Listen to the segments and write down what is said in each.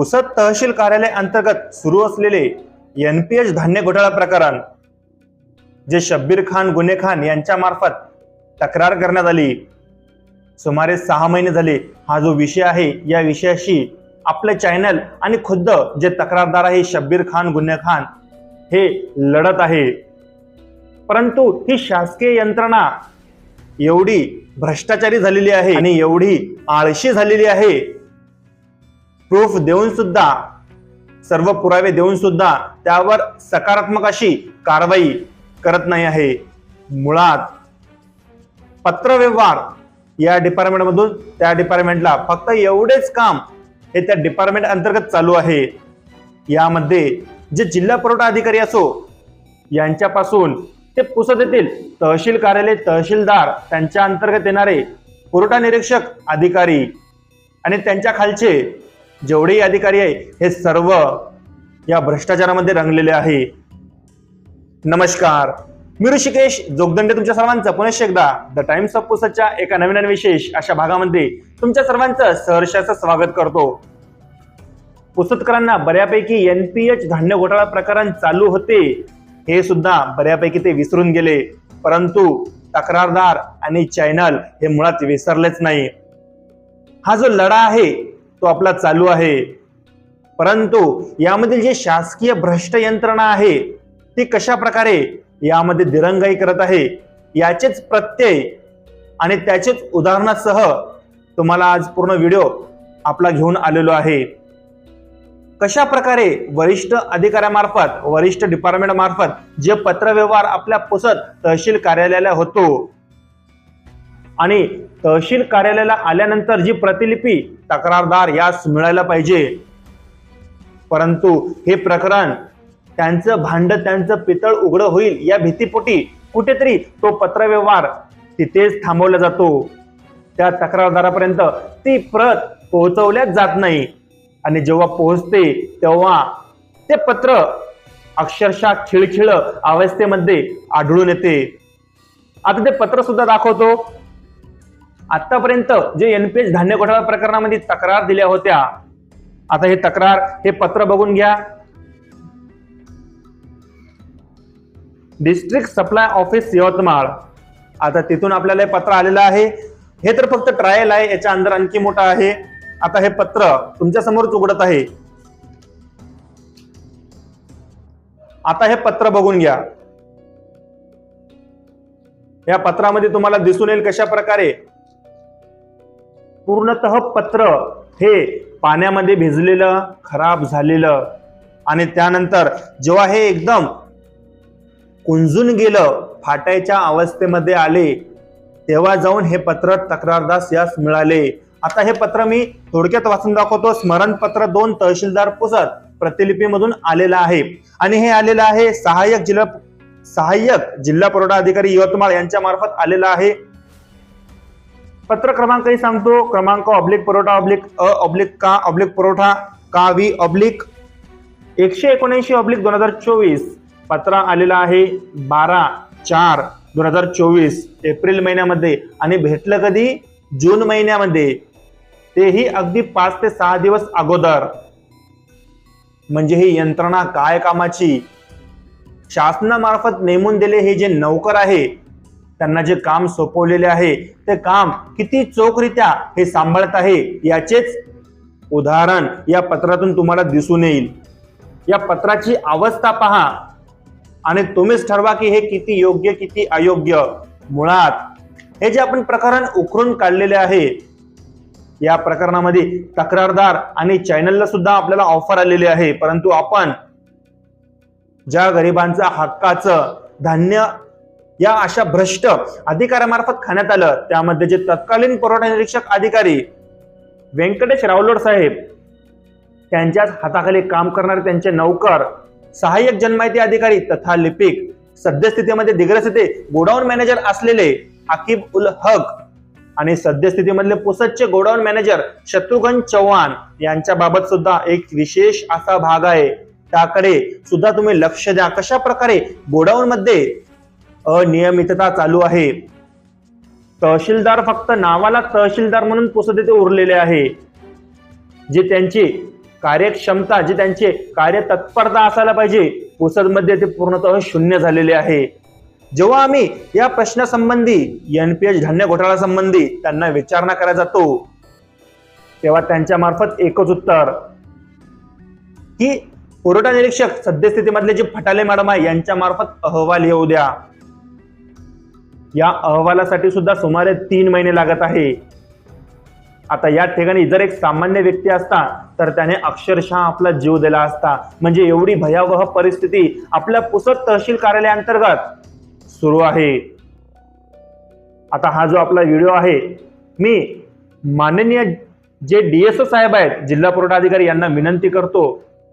पुसद तहसील कार्यालय अंतर्गत सुरू असलेले यन पी एच धान्य घोटाळा प्रकरण जे शब्बीर खान गुन्हे खान यांच्या मार्फत तक्रार करण्यात आली. सुमारे सहा महिने झाले. हा जो विषय आहे या विषयाशी आपले चॅनल आणि खुद्द जे तक्रारदार आहे शब्बीर खान गुन्हे खान हे लढत आहे. परंतु ही शासकीय यंत्रणा एवढी भ्रष्टाचारी झालेली आहे आणि एवढी आळशी झालेली आहे प्रूफ देऊन सुद्धा सर्व पुरावे देऊन सुद्धा त्यावर सकारात्मक अशी कारवाई करत नाही आहे. मुळात पत्रव्यवहार या डिपार्टमेंटमधून त्या डिपार्टमेंटला फक्त एवढेच काम हे त्या डिपार्टमेंट अंतर्गत चालू आहे. यामध्ये जे जिल्हा पुरवठा अधिकारी असो यांच्यापासून ते पुसत येथील तहसील कार्यालय तहसीलदार त्यांच्या अंतर्गत येणारे पुरवठा निरीक्षक अधिकारी आणि त्यांच्या खालचे जेवढेही अधिकारी आहे हे सर्व या भ्रष्टाचारामध्ये रंगलेले आहे. नमस्कार. मी ऋषिकेश जोगदंडे तुमच्या सर्वांचं पुनश्च एकदा द टाइम्स ऑफ पुसच्या एका नवीन आणि विशेष अशा भागामध्ये तुमच्या सर्वांचं सहर्षाचं स्वागत करतो. पुसतकरांना बऱ्यापैकी एनपीएच धान्य घोटाळा प्रकरण चालू होते. हे सुद्धा बऱ्यापैकी ते विसरून गेले. परंतु तक्रारदार आणि चॅनल हे मुळात विसरलेच नाही. हा जो लढा आहे तो आपला चालू आहे. परंतु यामधील जे शासकीय भ्रष्ट यंत्रणा आहे ती कशा प्रकारे यामध्ये दिरंगाई करत आहे याचेच प्रत्यय आणि त्याचेच उदाहरणासह तुम्हाला आज पूर्ण व्हिडिओ आपला घेऊन आलेलो आहे. कशा प्रकारे वरिष्ठ अधिकाऱ्यामार्फत वरिष्ठ डिपार्टमेंट मार्फत जे पत्रव्यवहार आपल्या पुसत तहसील कार्यालयाला होतो आणि तहसील कार्यालयाला आल्यानंतर जी प्रतिलिपी तक्रारदार यास मिळायला पाहिजे. परंतु हे प्रकरण त्यांचं भांड त्यांचं पितळ उघडं होईल या भीतीपोटी कुठेतरी तो पत्रव्यवहार तिथेच थांबवला जातो. त्या तक्रारदारापर्यंत ती प्रत पोहोचवल्याच जात नाही. आणि जेव्हा पोहोचते तेव्हा ते पत्र अक्षरशः खिळखिळ अवस्थेमध्ये आढळून येते. आता ते पत्र सुद्धा दाखवतो. आतापर्यंत जे एनपीएस धान्य घोटाळा प्रकरणामध्ये तक्रार दिल्या होत्या आता हे तक्रार हे पत्र बघून घ्या. District supply office Yavatmal. आता तिथून आपल्याला हे पत्र आलेलं आहे. हे तर फक्त ट्रायल आहे याच्या अंदर आणखी मोठं आहे. आता हे पत्र तुमच्या समोरच उघडत आहे. आता हे पत्र बघून घ्या. या पत्रामध्ये तुम्हाला दिसून येईल कशा प्रकारे पूर्णतः पत्र हे पाण्यामध्ये भिजलेलं खराब झालेलं आणि त्यानंतर जेव्हा हे एकदम कुंजून गेलं फाटायच्या अवस्थेमध्ये आले तेव्हा जाऊन हे पत्र तक्रारदास यास मिळाले. आता हे पत्र मी थोडक्यात वाचून दाखवतो. स्मरणपत्र दोन तहसीलदार पुसत प्रतिलिपीमधून आलेलं आहे. आणि हे आलेलं आहे सहाय्यक जिल्हा सहाय्यक जिल्हा पुरवठा अधिकारी यवतमाळ यांच्या मार्फत आलेलं आहे. पत्र क्रमांकही सांगतो. क्रमांक ऑब्लिक पुरवठा ऑब्लिक अ ऑब्लिक का ऑब्लिक पुरवठा का वी ऑब्लिक एकशे एकोणऐंशी ऑब्लिक दोन हजार चोवीस. पत्र आलेला आहे बारा चार दोन हजार चोवीस. एप्रिल महिन्यामध्ये आणि भेटलं कधी? जून महिन्यामध्ये. तेही अगदी पाच ते सहा दिवस अगोदर. म्हणजे ही यंत्रणा काय कामाची? शासनामार्फत नेमून दिले हे जे नौकर आहे त्यांना जे काम सोपवलेले आहे ते काम किती चोखरित्या हे सांभाळत आहे याचेच उदाहरण या पत्रातून तुम्हाला दिसून येईल. या पत्राची अवस्था पहा. आणि तुम्हीच ठरवा की हे किती योग्य किती अयोग्य. मुळात हे जे आपण प्रकरण उकरून काढलेले आहे या प्रकरणामध्ये तक्रारदार आणि चॅनलला सुद्धा आपल्याला ऑफर आलेली आहे. परंतु आपण ज्या गरिबांचा हक्काचं धान्य या अशा भ्रष्ट अधिकाऱ्यामार्फत खाण्यात आलं. त्यामध्ये जे तत्कालीन पुरवठा निरीक्षक अधिकारी व्यंकटेश रावलोड साहेब त्यांच्याच हाताखाली काम करणारे त्यांचे नौकर सहाय्यक जनमाहिती अधिकारी तथा लिपिक सद्यस्थितीमध्ये दिग्रस येथे गोडाऊन मॅनेजर असलेले आकिब उल हक आणि सद्यस्थितीमधले पुसदचे गोडाऊन मॅनेजर शत्रुघ्न चव्हाण यांच्या बाबत सुद्धा एक विशेष असा भाग आहे. त्याकडे सुद्धा तुम्ही लक्ष द्या. कशा प्रकारे गोडाऊन मध्ये अनियमितता चालू आहे. तहसीलदार फक्त नावाला तहसीलदार म्हणून पुसद येथे उरलेले आहे. जे त्यांची कार्यक्षमता जी त्यांचे कार्यतत्परता असायला पाहिजे पुसदमध्ये ते पूर्णतः शून्य झालेले आहे. जेव्हा आम्ही या प्रश्नासंबंधी एनपीएच धान्य घोटाळा संबंधी त्यांना विचारणा करायला जातो तेव्हा त्यांच्या मार्फत एकच उत्तर. की पुरवठा निरीक्षक सद्यस्थितीमधले जे फटाले मॅडम आहे यांच्या मार्फत अहवाल येऊ द्या. या अहवालासाठी सुद्धा सुमारे तीन महिने लागत आहे. आता या ठिकाणी जर एक सामान्य व्यक्ती असता तर त्याने अक्षरशः आपला जीव दिला असता. म्हणजे एवढी भयावह परिस्थिती आपल्या पुसद तहसील कार्यालयाअंतर्गत सुरू आहे. आता हा जो आपला व्हिडिओ आहे मी माननीय जे डीएसओ साहेब आहेत जिल्हा पुरवठा अधिकारी यांना विनंती करतो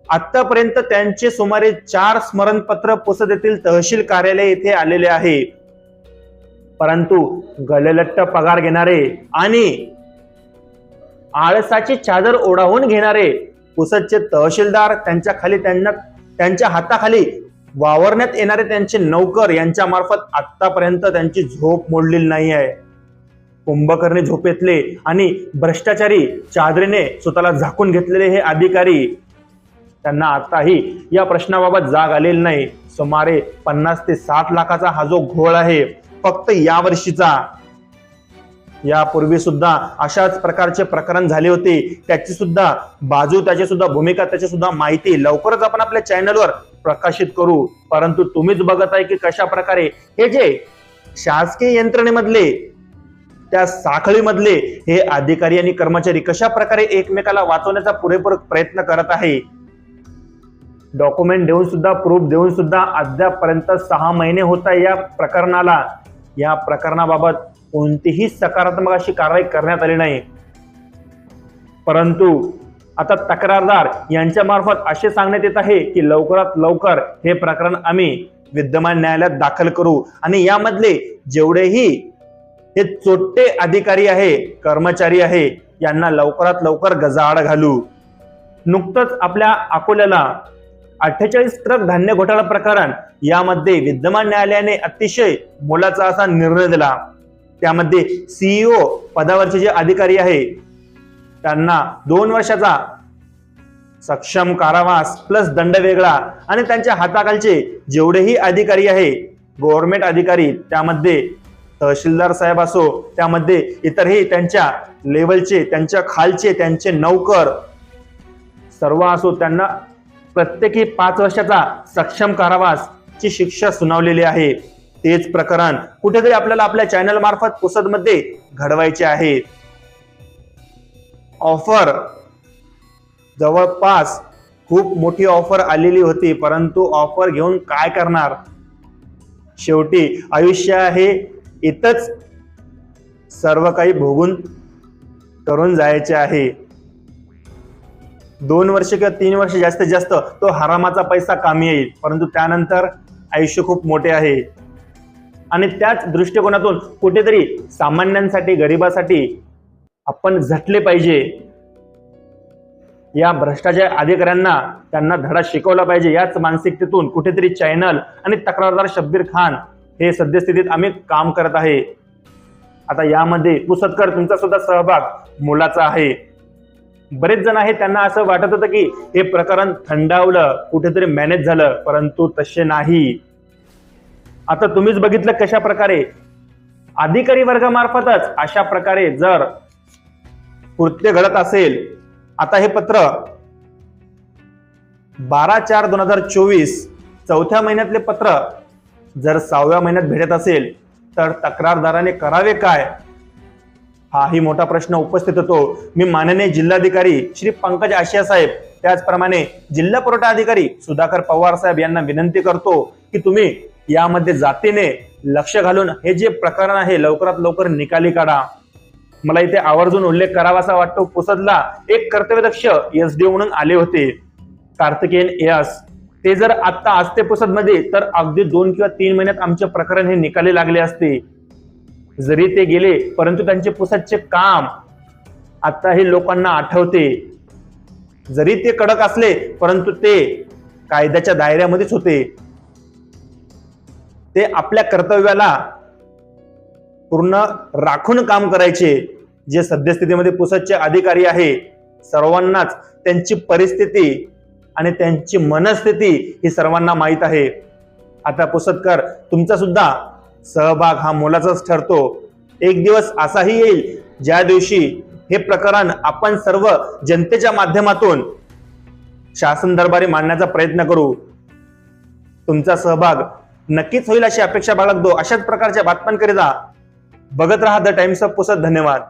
आतापर्यंत त्यांचे सुमारे चार स्मरणपत्र पुसद येथील तहसील कार्यालय येथे आलेले आहे. परंतु गललट्ट पगार घेणारे आणि आळसाची चादर ओढावून घेणारे पुसदचे तहसीलदार त्यांच्या खाली त्यांना त्यांच्या हाताखाली वावरण्यात येणारे त्यांचे नौकर यांच्या मार्फत आतापर्यंत त्यांची झोप मोडलेली नाही आहे. कुंभकर्णी झोपेतले आणि भ्रष्टाचारी चादरीने स्वतःला झाकून घेतलेले हे अधिकारी त्यांना आताही या प्रश्नाबाबत जाग आलेली नाही. सुमारे पन्नास ते साठ लाखाचा हा जो घोळ आहे फक्त या वर्षीचा यापूर्वी सुद्धा अशाच प्रकारचे प्रकरण झाले होते. त्याची सुद्धा बाजू त्याची सुद्धा भूमिका त्याची सुद्धा माहिती लवकरच आपण आपल्या चॅनलवर प्रकाशित करू. परंतु तुम्हीच बघत आहे की कशा प्रकारे हे जे शासकीय यंत्रणेमधले त्या साखळीमधले हे अधिकारी आणि कर्मचारी कशा प्रकारे एकमेकाला वाचवण्याचा पुरेपूर प्रयत्न करत आहे डॉक्युमेंट देऊन सुद्धा प्रूफ देऊन सुद्धा अद्यापर्यंत सहा महिने होत आहे या प्रकरणाला. या प्रकरणाबाबत कोणतीही सकारात्मक अशी कारवाई करण्यात आली नाही. परंतु आता तक्रारदार यांच्या मार्फत असे सांगण्यात येत आहे की लवकरात लवकर हे प्रकरण आम्ही विद्यमान न्यायालयात दाखल करू. आणि यामधले जेवढेही हे चोट्टे अधिकारी आहे कर्मचारी आहे यांना लवकरात लवकर गजाआड घालू. नुकतंच आपल्या अकोल्याला अठ्ठेचाळीस ट्रक धान्य घोटाळा प्रकरण यामध्ये विद्यमान न्यायालयाने अतिशय मोलाचा असा निर्णय दिला. त्यामध्ये सीईओ पदावरचे जे अधिकारी आहे त्यांना दोन वर्षाचा सक्षम कारावास प्लस दंड वेगळा आणि त्यांच्या हाताखालचे जेवढेही अधिकारी आहे गव्हर्नमेंट अधिकारी त्यामध्ये तहसीलदार साहेब असो त्यामध्ये इतरही त्यांच्या लेवलचे त्यांच्या खालचे त्यांचे नौकर सर्व असो त्यांना प्रत्येकी पाच वर्षाचा सक्षम कारावास ची शिक्षा सुनावलेली आहे. तेच प्रकरण कुठेतरी आपल्याला आपल्या चॅनल मार्फत पुसदमध्ये घडवायचे आहे. ऑफर जवळपास खूप मोठी ऑफर आलेली होती परंतु ऑफर घेऊन काय करणार? शेवटी आयुष्य आहे इथंच सर्व काही भोगून करून जायचे आहे. दोन वर्ष किंवा तीन वर्ष जास्तीत जास्त तो हरामाचा पैसा कामी येईल. परंतु त्यानंतर आयुष्य खूप मोठे आहे. आणि त्याच दृष्टिकोनातून कुठेतरी सामान्यांसाठी गरिबासाठी आपण झटले पाहिजे. या भ्रष्टाचार अधिकाऱ्यांना त्यांना धडा शिकवला पाहिजे. याच मानसिकतेतून कुठेतरी चॅनल आणि तक्रारदार शब्बीर खान हे सद्यस्थितीत आम्ही काम करत आहे. आता यामध्ये पुसतकर तुमचा सुद्धा सहभाग मोलाचा आहे. बरेच जण आहेत त्यांना असं वाटत होतं की हे प्रकरण थंडावलं कुठेतरी मॅनेज झालं परंतु तसे नाही. आता तुम्हीच बघितलं कशा प्रकारे अधिकारी वर्गामार्फतच अशा प्रकारे जर कृत्य घडत असेल आता हे पत्र बारा चार दोन हजार चोवीस चौथ्या महिन्यातले पत्र जर सहाव्या महिन्यात भेटत असेल तर तक्रारदाराने करावे काय? हाही मोठा प्रश्न उपस्थित होतो. मी माननीय जिल्हाधिकारी श्री पंकज आशिया साहेब त्याचप्रमाणे जिल्हा पुरवठा अधिकारी सुधाकर पवार साहेब यांना विनंती करतो की तुम्ही यामध्ये जातीने लक्ष घालून हे जे प्रकरण आहे लवकरात लवकर निकाली काढा. मला इथे आवर्जून उल्लेख करावासा वाटतो. पुसदला एक कर्तव्यदक्ष एस डी म्हणून आले होते. कार्तिकेयन एस. ते जर आता असते पुसदमध्ये तर अगदी दोन किंवा तीन महिन्यात आमचे प्रकरण हे निकाली लागले असते. जरी ते गेले परंतु त्यांचे पुसदचे काम आता हे लोकांना आठवते. जरी ते कडक असले परंतु ते कायद्याच्या दायऱ्यामध्येच होते. ते आपल्या कर्तव्याला पूर्ण राखून काम करायचे. जे सद्यस्थितीमध्ये पुसदचे अधिकारी आहे सर्वांनाच त्यांची परिस्थिती आणि त्यांची मनस्थिती ही सर्वांना माहीत आहे. आता पुसदकर तुमचा सुद्धा सहभाग हा मोलाचाच ठरतो. एक दिवस असाही येईल ज्या दिवशी हे प्रकरण आपण सर्व जनतेच्या माध्यमातून शासन दरबारी मांडण्याचा प्रयत्न करू. तुमचा सहभाग नक्कीच होईल अशी अपेक्षा बाळगतो. अशाच प्रकारच्या बातम्यांकरिता बघत राहा द टाइम्स ऑफ पुसत धन्यवाद.